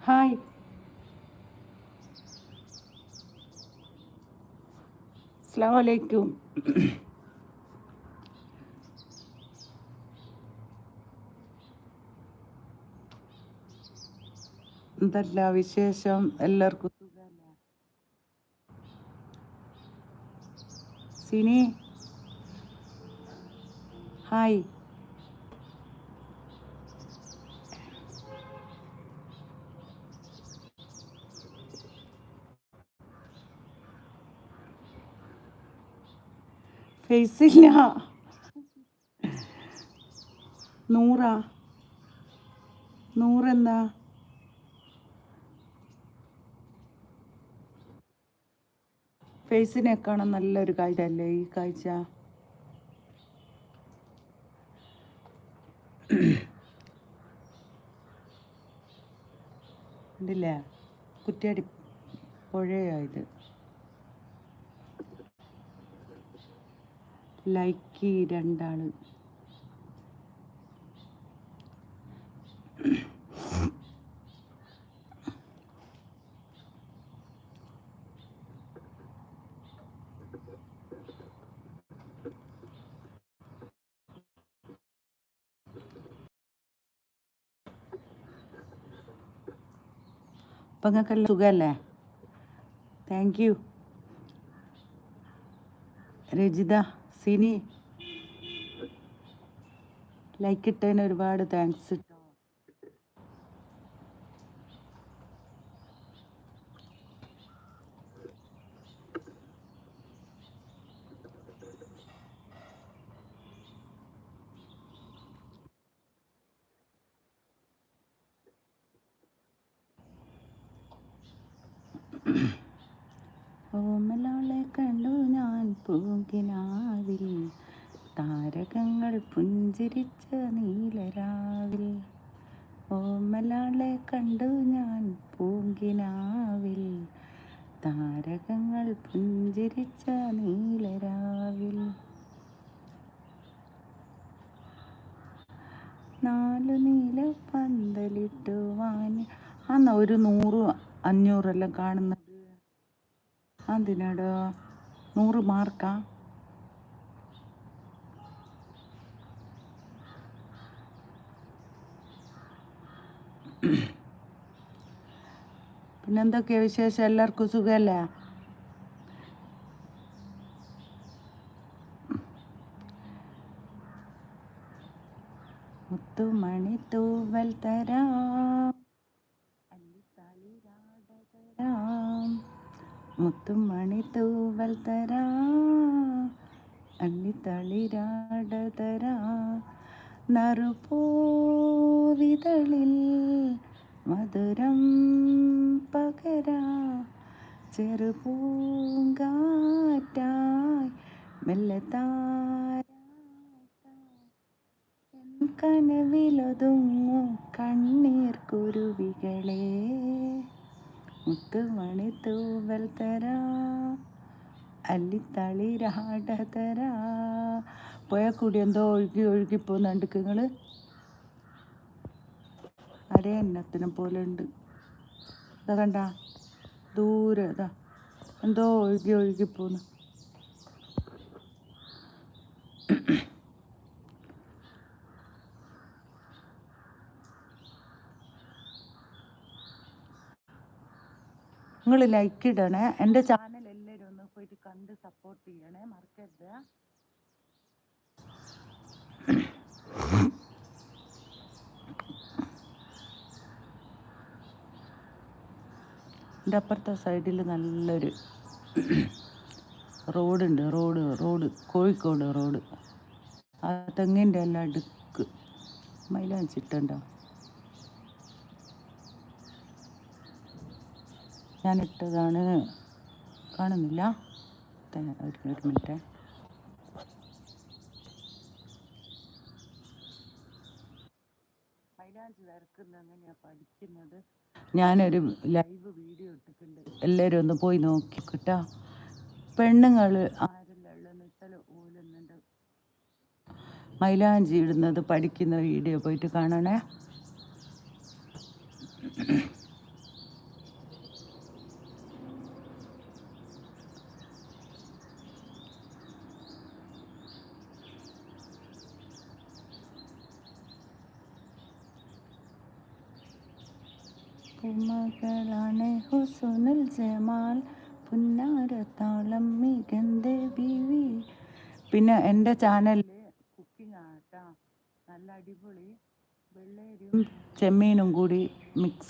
Hi അസ്സാം വലൈക്കും എന്തല്ല വിശേഷം? എല്ലാവർക്കും സുഖല്ലേ? സിനി. ഹായ് ഫേസില്ല നൂറാ. നൂറെന്താ? ഫേസിനെ കാണാൻ നല്ലൊരു കാഴ്ചയല്ലേ ഈ കാഴ്ച? കണ്ടില്ലേ കുറ്റിയാടി പുഴയായത് ലൈക്ക് രണ്ടാൾ അപ്പം നിങ്ങൾക്കെല്ലാം സുഖമല്ലേ thank you Rajitha. Sini like ഇട്ടതിന് ഒരുപാട് താങ്ക്സ് ഓമലാളെ കണ്ടു. പൂങ്കിനാവിൽ താരകങ്ങൾ പുഞ്ചിരിച്ച നീലരാവിൽ. ഓമലാളെ കണ്ടു ഞാൻ പൂങ്കിനാവിൽ. താരകങ്ങൾ പുഞ്ചിരിച്ച നീലരാവിൽ. നാലു നീല പന്തലിട്ടു വാനി അന്ന് ഒരു നൂറ് അഞ്ഞൂറെല്ലാം കാണുന്നത് എന്തിനാടോ നൂറ് മാർക്കാ. പിന്നെന്തൊക്കെയാ വിശേഷം? എല്ലാവർക്കും സുഖമല്ലേ മുത്തുമണി തൂവൽ തരാം. മുത്തുമണി തൂവൽ തരാം അല്ലിത്തളിരാട തരാ നറുപൂവിതളിൽ മധുരം പകരാ ചെറുപൂങ്കാറ്റായി മെല്ലെ കനവിലൊതുങ്ങും കണ്ണീർ കുരുവികളെ മുത്തുമണി തൂവൽ തരാ അല്ലിത്തളിരാട തരാ. പോയ കൂടി എന്തോ ഒഴുകി ഒഴുകി പോകുന്നുണ്ട് നിങ്ങൾ അരേ എന്നത്തിനെ പോലെ ഉണ്ട്. അതാ കണ്ട ദൂരെ അതാ എന്തോ ഒഴുകി ഒഴുകി പോകുന്നു നിങ്ങൾ ലൈക്ക് ഇടണേ. എന്റെ ചാനൽ എല്ലാവരും ഒന്ന് പോയിട്ട് കണ്ട് സപ്പോർട്ട് ചെയ്യണേ. മറക്കരുത്. എന്റെ അപ്പുറത്തെ സൈഡിൽ നല്ലൊരു റോഡുണ്ട് റോഡ് റോഡ് കോഴിക്കോട് റോഡ് ആ തെങ്ങിന്റെ എല്ലാം അടുക്ക്. മൈലാഞ്ചിട്ടുണ്ടോ ഞാൻ ഇട്ടതാണ് കാണുന്നില്ല ഒരു മിനിറ്റ് മൈലാഞ്ചി വരക്കുന്നത് എങ്ങനെയാ പഠിക്കുന്നത്? ഞാനൊരു ലൈവ് വീഡിയോ ഇട്ടിട്ടുണ്ട്. എല്ലാവരും ഒന്ന് പോയി നോക്കി കിട്ടാ പെണ്ണുങ്ങൾ ആരെല്ലാം ഉള്ളതെന്ന് വെച്ചാൽ ഓലുന്നുണ്ട് മൈലാഞ്ചി ഇടുന്നത് പഠിക്കുന്ന വീഡിയോ പോയിട്ട് കാണണേ. പൂമകളാണ് ഹുസുനുൽ ജമാൽ. പുന്നാരത്താളം മികന്ത ബിവി. പിന്നെ എന്റെ ചാനലിൽ കുക്കിംഗ് ആട്ടാ. നല്ല അടിപൊളി. വെള്ളേരും ചെമ്മീനും കൂടി മിക്സ്